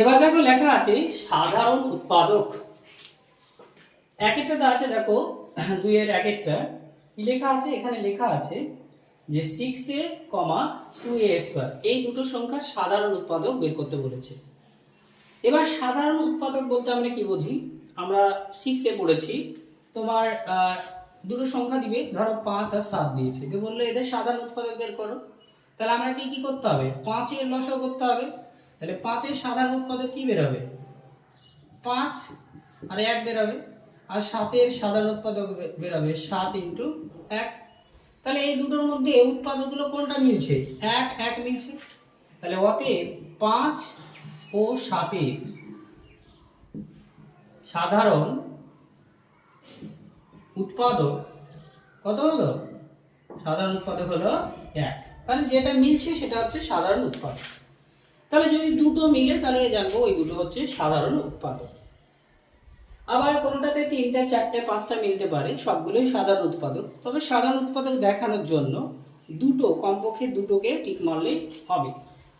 এবার দেখো লেখা আছে, সাধারণ উৎপাদক। এক একটা আছে, দেখো, দুইয়ের এক একটা কি লেখা আছে? এখানে লেখা আছে যে six a comma two a square এই দুটো সংখ্যার সাধারণ উৎপাদক বের করতে বলেছে। এবার সাধারণ উৎপাদক বলতে আমরা কি বুঝি? আমরা সিক্সে পড়েছি। তোমার দুটো সংখ্যা দিবে, ধরো পাঁচ আর সাত দিয়েছে। তো বলল, এদের সাধারণ উৎপাদক বের করো। তাহলে আমরা কি কি করতে হবে? পাঁচের লসাও করতে হবে। তাহলে পাঁচের সাধারণ উৎপাদক কি বেরোবে পাঁচ আর এক বেরোবে আর সাতের সাধারণ উৎপাদক বেরোবে সাত ইন্টু এক। তাহলে এই দুটোর মধ্যে উৎপাদকগুলো কোনটা মিলছে? এক এক মিলছে। তাহলে অতএব পাঁচ ও সাতের সাধারণ উৎপাদক কত হলো? সাধারণ উৎপাদক হলো এক। তাহলে যেটা মিলছে সেটা হচ্ছে সাধারণ উৎপাদক। তাহলে যদি দুটো মিলে তাহলে জানব ওই দুটো হচ্ছে সাধারণ উৎপাদক আবার কোনোটাতে তিনটা, চারটে, পাঁচটা মিলতে পারে, সবগুলোই সাধারণ উৎপাদক। তবে সাধারণ উৎপাদক দেখানোর জন্য দুটো, কমপক্ষে দুটোকে টিক মারলেই হবে।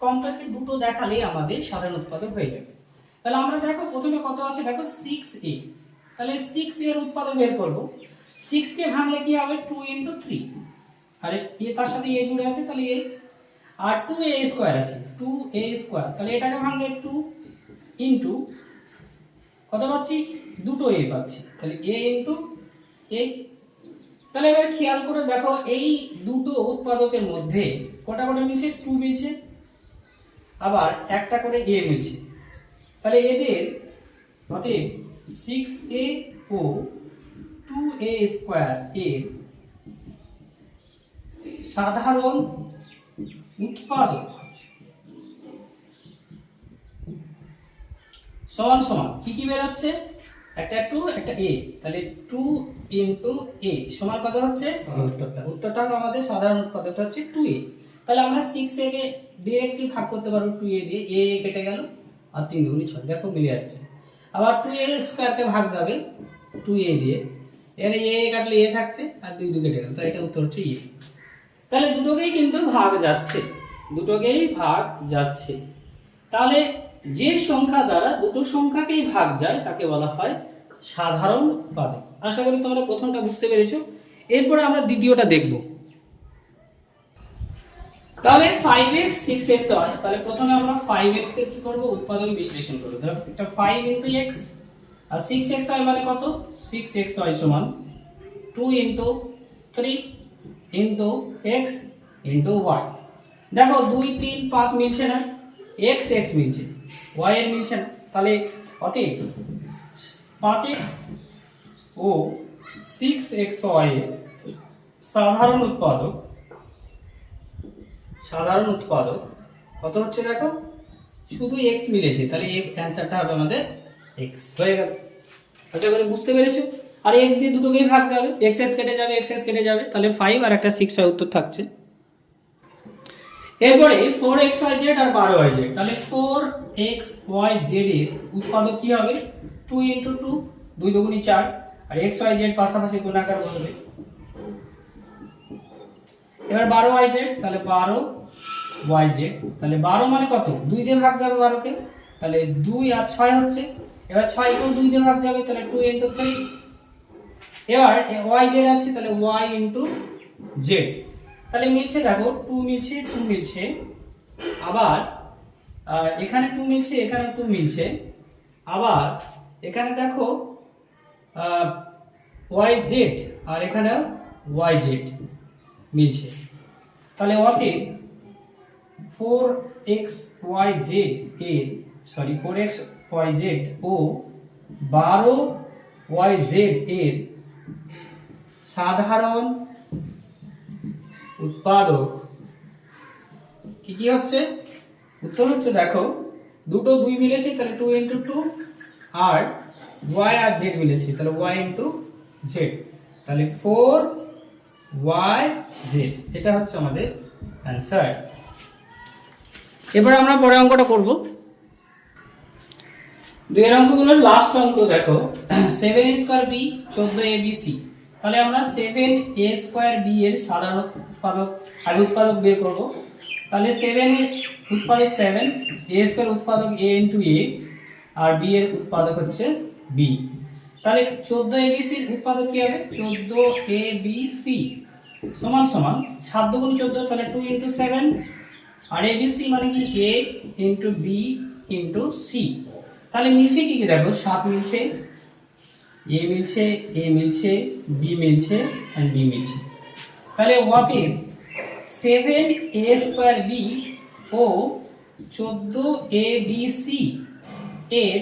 কমপক্ষে দুটো দেখালেই আমাদের সাধারণ উৎপাদক হয়ে যাবে। তাহলে আমরা দেখো প্রথমে কত আছে? দেখো সিক্স এ তাহলে সিক্স এর উৎপাদক বের করব। সিক্স কে ভাঙলে কি হবে? টু ইন্টু থ্রি আর, এ তার সাথে এ জুড়ে আছে, তাহলে এ আর টু এ স্কোয়ার আছে। টু এ স্কোয়ার তাহলে এটাকে ভাঙলে টু ইন্টু কত পাচ্ছি? দুটো এ পাচ্ছি। তাহলে এ ইন্টু এ তাহলে এবার খেয়াল করে দেখো, এই দুটো উৎপাদকের মধ্যে কটা কটা মিলছে? টু মিলছে। আবার একটা করে এ মিলছে। তাহলে এদের অতএব সিক্স এ ও টু এ স্কোয়ার এর সাধারণ উৎপাদক। সমান সমান কি কি বেরোচ্ছে? একটা টু একটা এ তাহলে টু ইন্টু এ সমান কত হচ্ছে? উত্তরটা। উত্তরটা আমাদের সাধারণ উৎপাদকটা হচ্ছে টু এ তাহলে আমরা সিক্স এ কে ডিরেক্টলি ভাগ করতে পারব টু এ দিয়ে। এ কেটে গেল আর তিন দুগুনি ছয়। দেখো মিলে যাচ্ছে। আবার টু এ স্কোয়ারকে ভাগ যাবে টু এ দিয়ে। এখানে এ কাটলে এ থাকছে আর দুই দু কেটে গেল। তাহলে এটা উত্তর হচ্ছে এ তাহলে দুটোকেই কিন্তু ভাগ যাচ্ছে। দুটোকেই ভাগ যাচ্ছে। তাহলে যে সংখ্যা দ্বারা দুটো সংখ্যাকেই ভাগ যায়, তাকে বলা হয় সাধারণ উৎপাদক। আশা করি তোমরা প্রথমটা বুঝতে পেরেছ। এরপরে আমরা দ্বিতীয়টা দেখব। তাহলে ফাইভ এক্স সিক্স এক্স হয়। তাহলে প্রথমে আমরা ফাইভ এক্সের কি করব? উৎপাদক বিশ্লেষণ করব। তাহলে একটা ফাইভ ইন্টু এক্স আর সিক্স এক্স হয় মানে কত? সিক্স এক্স হয় সমান two into three into x into y দেখো দুই, তিন, পাঁচ মিলছে না। এক্স এক্স মিলছে। ওয়াই এর মিলছে না। তাহলে অতএব পাঁচ এক্স ও সিক্স এক্স ওয়াই এর সাধারণ উৎপাদক। সাধারণ উৎপাদক কত হচ্ছে দেখো? শুধু এক্স মিলেছে। তাহলে অ্যান্সারটা হবে আমাদের এক্স হয়ে গেল। আশা করি বুঝতে পেরেছ? আর এক্স দিয়ে দুটোকেই ভাগ যাবে এক্স এক্স কেটে যাবে এক্স এক্স কেটে যাবে, তাহলে ফাইভ আর একটা সিক্স হয় উত্তর থাকছে। এরপরে ফোর এক্স ওয়াই জেড আর বারো ওয়াই জেড তাহলে ফোর এক্স ওয়াই জেড এর উৎপাদক কি হবে? টু ইন্টু টু দুই দুগুনি চার, আর এক্স ওয়াই জেড পাশাপাশি গুণাকার বসবে এবার বারো ওয়াই জেড তাহলে বারো ওয়াই জেড তাহলে বারো মানে কত? দুই দিয়ে ভাগ যাবে বারোকে তাহলে দুই আর ছয় হচ্ছে, এবার ছয় ছয়কেও দুই দিয়ে ভাগ যাবে, তাহলে টু ইন্টু থ্রি এবার ওয়াই জেড আছে, তাহলে ওয়াই ইন্টু জেড তাহলে মিলছে দেখো টু মিলছে টু মিলছে। আবার এখানে টু মিলছে, এখানে টু মিলছে। আবার, এখানে দেখো ওয়াই জেড আর এখানে ওয়াই জেড মিলছে। তাহলে অতএব ফোর এক্স ওয়াই জেড এর sorry four x y z ও বারো ওয়াই জেড এর সাধারণ উৎপাদক। কি কি হচ্ছে? উত্তর হচ্ছে দেখো, দুটো দুই মিলেছে, তাহলে টু ইন্টু টু আর ওয়াই আর জেড মিলেছে, তাহলে ওয়াই ইন্টু জেড তাহলে ফোর ওয়াই জেড এটা হচ্ছে আমাদের অ্যান্সার এবার আমরা পরে অঙ্কটা করব। দুইয়ের অঙ্কগুলোর লাস্ট অঙ্ক দেখো সেভেন স্কোয়ার বি চোদ্দ এ বি সি তাহলে আমরা সেভেন এ স্কোয়ার বি এর সাধারণ উৎপাদক, আগে উৎপাদক বের করব। তাহলে সেভেন এর উৎপাদক সেভেন এ স্কোয়ার উৎপাদক এ ইন্টু এ আর বি এর উৎপাদক হচ্ছে বি তাহলে চোদ্দ এ বি সির উৎপাদক কী হবে? চোদ্দ এ বি সি সমান সমান সাত দুগুণ চোদ্দ, তাহলে টু ইন্টু সেভেন আর এ বি সি মানে কি? A into b into c তাহলে মিলছে কি কি? দেখো, সাত মিলছে এ মিলছে এ মিলছে বি মিলছে অ্যান্ড বি মিলছে তাহলে অতএব সেভেন এ স্কোয়ার বি ও চোদ্দ এ বি সি এর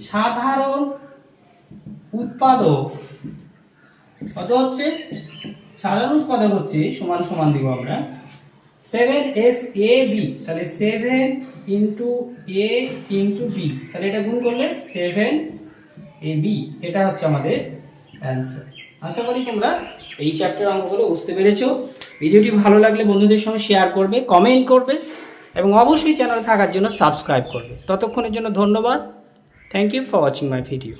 সাধারণ উৎপাদক কত হচ্ছে? সাধারণ উৎপাদক হচ্ছে, সমান সমান দিব আমরা। সেভেন এস এ বি তাহলে seven into a into b তাহলে এটা গুণ করলে সেভেন এ বি এটা হচ্ছে আমাদের অ্যান্সার আশা করি তোমরা এই চ্যাপ্টার অঙ্কগুলো বুঝতে পেরেছ। ভিডিওটি ভালো লাগলে বন্ধুদের সঙ্গে শেয়ার করবে কমেন্ট করবে, এবং অবশ্যই চ্যানেলে থাকার জন্য সাবস্ক্রাইব করবে। ততক্ষণের জন্য ধন্যবাদ। Thank you for watching my video